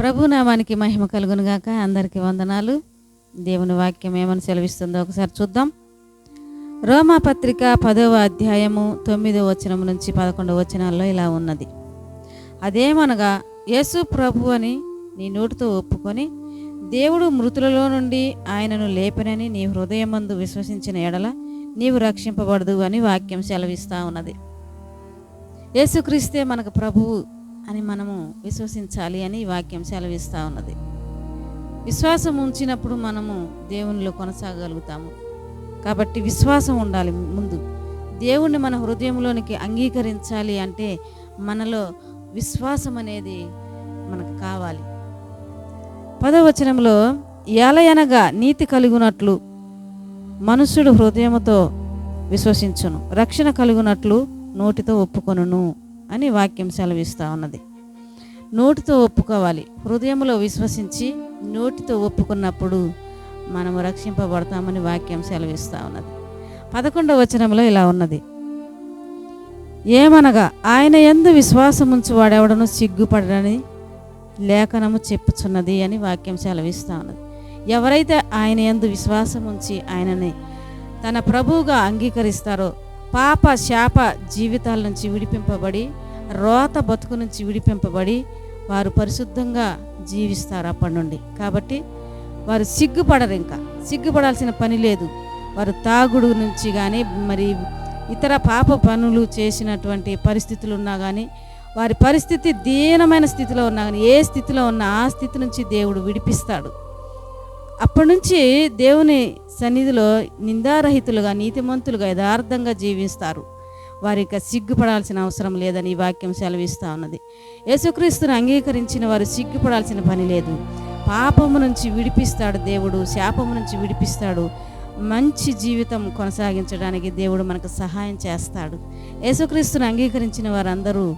ప్రభు నామానికి మహిమ కలుగునుగాక. అందరికీ వందనాలు. దేవుని వాక్యం ఏమని సెలవిస్తుందో ఒకసారి చూద్దాం. రోమా పత్రిక పదవ అధ్యాయము తొమ్మిదో వచనం నుంచి పదకొండవ వచనాల్లో ఇలా ఉన్నది. అదేమనగా యేసు ప్రభు అని నీ నోటితో ఒప్పుకొని దేవుడు మృతులలో నుండి ఆయనను లేపనని నీ హృదయమందు విశ్వసించిన ఎడల నీవు రక్షింపబడదు అని వాక్యం సెలవిస్తూ ఉన్నది. యేసుక్రీస్తే మనకు ప్రభువు అని మనము విశ్వసించాలి అని ఈ వాక్యం సెలవిస్తూ ఉన్నది. విశ్వాసం ఉంచినప్పుడు మనము దేవునిలో కొనసాగలుగుతాము. కాబట్టి విశ్వాసం ఉండాలి ముందు. దేవుణ్ణి మన హృదయంలోనికి అంగీకరించాలి అంటే మనలో విశ్వాసం అనేది మనకు కావాలి. పదవచనంలో ఎలయనగా నీతి కలుగునట్లు మనుషుడు హృదయముతో విశ్వసించును. రక్షణ కలుగునట్లు నోటితో ఒప్పుకొనును. అని వాక్యం సెలవిస్తూ ఉన్నది. నోటితో ఒప్పుకోవాలి. హృదయంలో విశ్వసించి నోటితో ఒప్పుకున్నప్పుడు మనము రక్షింపబడతామని వాక్యం సెలవిస్తూ ఉన్నది. పదకొండవ వచనంలో ఇలా ఉన్నది. ఏమనగా ఆయన ఎందు విశ్వాసముంచు వాడెవడను సిగ్గుపడని లేఖనము చెప్పుచున్నది అని వాక్యం సెలవిస్తూ ఉన్నది. ఎవరైతే ఆయన ఎందు విశ్వాసం ఉంచి ఆయనని తన ప్రభువుగా అంగీకరిస్తారో పాప శాప జీవితాల నుంచి విడిపింపబడి రోత బతుకు నుంచి విడిపింపబడి వారు పరిశుద్ధంగా జీవిస్తారు అప్పటి నుండి. కాబట్టి వారు సిగ్గుపడరు ఇంకా. సిగ్గుపడాల్సిన పని లేదు. వారు తాగుడు నుంచి కానీ మరి ఇతర పాప పనులు చేసినటువంటి పరిస్థితులు ఉన్నా కానీ వారి పరిస్థితి దీనమైన స్థితిలో ఉన్నా కానీ ఏ స్థితిలో ఉన్నా ఆ స్థితి నుంచి దేవుడు విడిపిస్తాడు. అప్పటి నుంచి దేవుని సన్నిధిలో నిందారహితులుగా నీతిమంతులుగా యథార్థంగా జీవిస్తారు. వారి యొక్క సిగ్గుపడాల్సిన అవసరం లేదని ఈ వాక్యం సెలవిస్తూ ఉన్నది. యేసుక్రీస్తుని అంగీకరించిన వారు సిగ్గుపడాల్సిన పని లేదు. పాపము నుంచి విడిపిస్తాడు దేవుడు శాపము నుంచి విడిపిస్తాడు. మంచి జీవితం కొనసాగించడానికి దేవుడు మనకు సహాయం చేస్తాడు. యేసుక్రీస్తుని అంగీకరించిన వారందరూ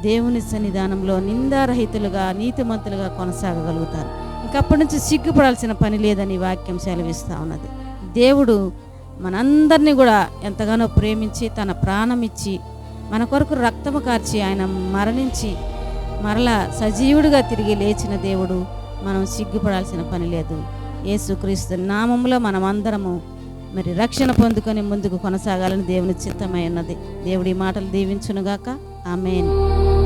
దేవుని సన్నిధానంలో నిందారహితులుగా నీతిమంతులుగా కొనసాగగలుగుతారు. ఇంకప్పటి నుంచి సిగ్గుపడాల్సిన పని లేదని వాక్యం సెలవిస్తూ ఉన్నది. దేవుడు మనందరినీ కూడా ఎంతగానో ప్రేమించి తన ప్రాణం ఇచ్చి మన కొరకు రక్తము కార్చి ఆయన మరణించి మరలా సజీవుడిగా తిరిగి లేచిన దేవుడు మనం సిగ్గుపడాల్సిన పని లేదు. యేసుక్రీస్తు నామంలో మనమందరము మరి రక్షణ పొందుకొని ముందుకు కొనసాగాలని దేవుని చిత్తమై ఉన్నది. దేవుడి మాటలు దీవించునుగాక. ఆమెను.